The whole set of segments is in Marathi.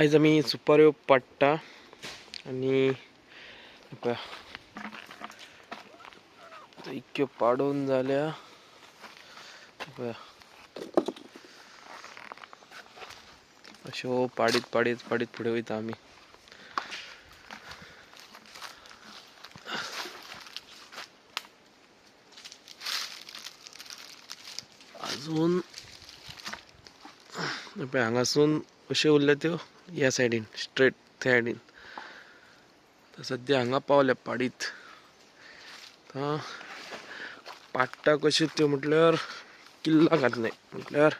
आयज आमी सुपाऱ्यो पाडटा आनी इतक्यो पाडून जाल्या अश्यो पाडीत पाडीत पाडीत फुडें वयता आमी अजून पळय हांगासून अश्यो उरल्या त्यो ह्या सायडीन स्ट्रेट त्या सायडीन तर सद्या हांगा पावल्या पाडीत. आतां पाडटा कश्यो त्यो म्हटल्यार किल्ला घातले म्हटल्यार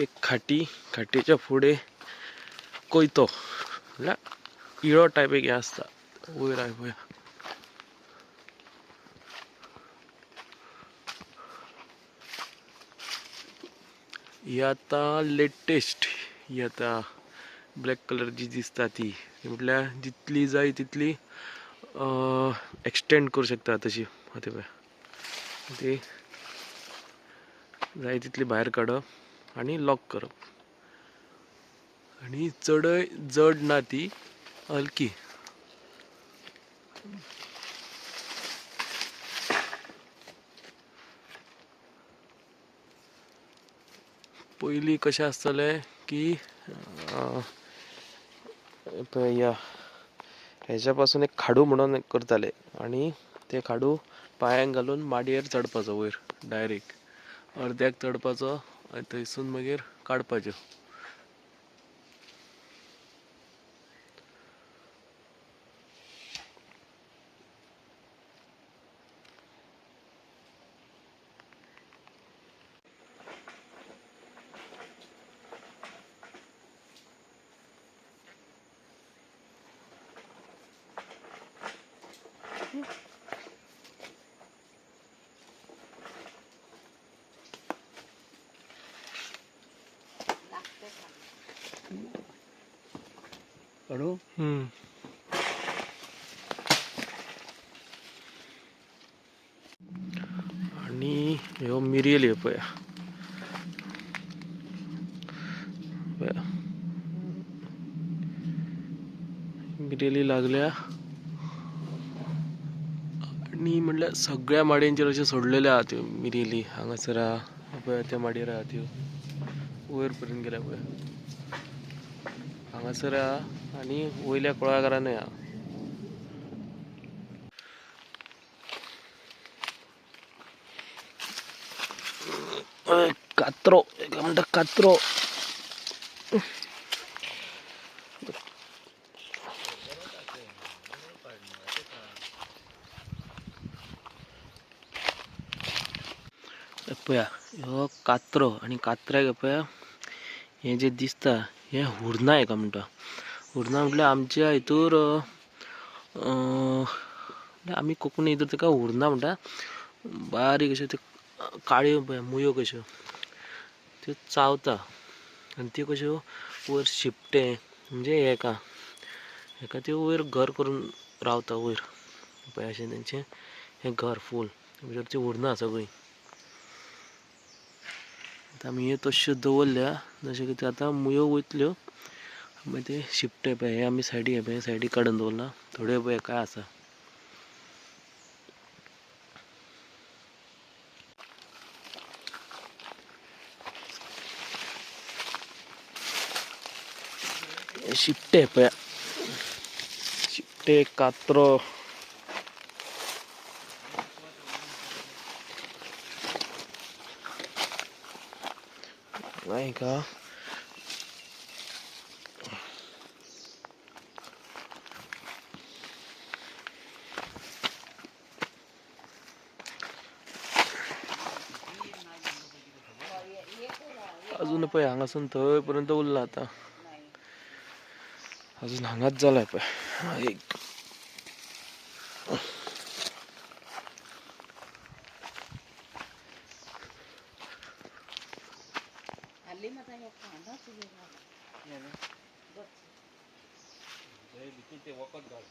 एक खाटी खाटीच्या फुडें कोयतो. म्हटल्यार इळो टायप एक हें आसता वयर आय पळय ही आतां लेटेस्ट ही आतां ब्लॅक कलर जी दिसता ती. म्हटल्यार जितली जाय तितली एक्सटेंड करूं शकता तशी. ते पळय ती जाय तितली भायर काडप आनी लॉक करप आनी चडय जड ना ती हलकी. पयलीं कशें आसतलें की अं, पळयपासून एक खाडू म्हणून करताले आनी ते खाडू पांयांक घालून माडयेर चडपाचो वयर डायरेक्ट अर्द्याक चडपाचो आनी थंयसून मागीर काडपाच्यो. काढू हम्म. आनी ह्यो मिरयल्यो पळय पळय. मिरयली लागल्या आनी म्हणल्यार सगळ्या माडयांचेर अश्यो सोडलेल्यो आहा त्यो मिरयली हांगासर आहा पळय त्या माडयेर आहा त्यो वयर पर्यंत गेल्या पळय हांगासर आहा आनी वयल्या कुळागरांनी आहा कात्रो हेका म्हणटा कात्रो. पळया ह्यो कात्रो आनी कात्र्याक पळया हे जे दिसता हें हुर्ना हेका म्हणटा हुर्ना म्हटल्यार आमच्या हितूर अं, आमी कोंकणी हितूर तेका हुर्ना म्हणटा बारीक अश्यो त्यो काळ्यो पळय मुयो कश्यो हो? त्यो चावता. आनी त्यो कश्यो हो, वयर शिपटे म्हणजे हेका हेका त्यो वयर घर करून रावता वयर पळय अशें तेंचें हें घर फूल भितर तीं उरना सगळीं. आमी ह्यो तश्यो दवरल्या जशें की त्यो आतां मुयो वयतल्यो मागीर ते शिपटे पळय हे आमी सायडी हे पळय सायडीक काडून दवरला थोड्यो पळय काय आसा शिपटे पळय शिपटे कात्रो. नाही का e अजून पळय हांगासून थंय पर्यंत उरला आता. अजून हांगाच जालाय पळय एक. Lima tanya kan, dah tu dia. Ya, ni. Dah. Dah, bikin dia wakil dah.